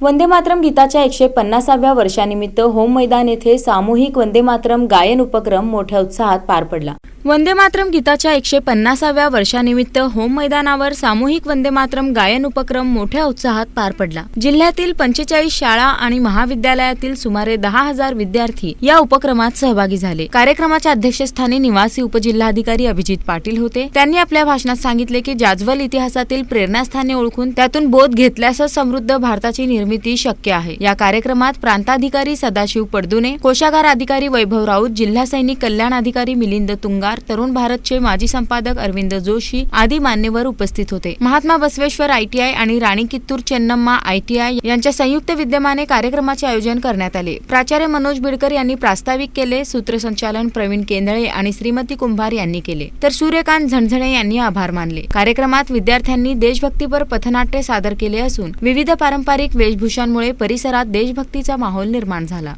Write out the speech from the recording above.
वंदे मातरम गीताच्या एकशे पन्नासाव्या वर्षानिमित्त होम मैदान येथे सामूहिक वंदे मातरम गायन उपक्रम मोठ्या उत्साहात पार पडला. वंदे मातरम गीताच्या एकशे पन्नासाव्या वर्षानिमित्त होम मैदानावर सामूहिक वंदे मातरम गायन उपक्रम मोठ्या उत्साहात पार पडला. जिल्ह्यातील पंचेचाळीस शाळा आणि महाविद्यालयातील सुमारे दहा हजार विद्यार्थी या उपक्रमात सहभागी झाले. कार्यक्रमाच्या अध्यक्षस्थानी निवासी उपजिल्हाधिकारी अभिजित पाटील होते. त्यांनी आपल्या भाषणात सांगितले की जाज्वल इतिहासातील प्रेरणास्थाने ओळखून त्यातून बोध घेतल्यास समृद्ध भारताची निर्मिती शक्य आहे. या कार्यक्रमात प्रांताधिकारी सदाशिव पडदुने कोशागार अधिकारी वैभव राऊत जिल्हा सैनिक कल्याण अधिकारी मिलिंद तुंगार तरुण भारतचे माजी संपादक अरविंद जोशी आदी मान्यवर उपस्थित होते. महात्मा बसवेश्वर आयटीआय आणि राणी कित्तूर चेन्नम्मा आयटीआय यांच्या संयुक्त विद्यमाने कार्यक्रमाचे आयोजन करण्यात आले. प्राचार्य मनोज बिडकर यांनी प्रास्ताविक केले सूत्रसंचालन प्रवीण केंदळे आणि श्रीमती कुंभार यांनी केले. तर सूर्यकांत झणझणे यांनी आभार मानले. कार्यक्रमात विद्यार्थ्यांनी देशभक्तीपर पथनाट्य सादर केले असून विविध पारंपरिक वेश वेशभूषांमुळे परिसरात देशभक्तीचा माहोल निर्माण झाला.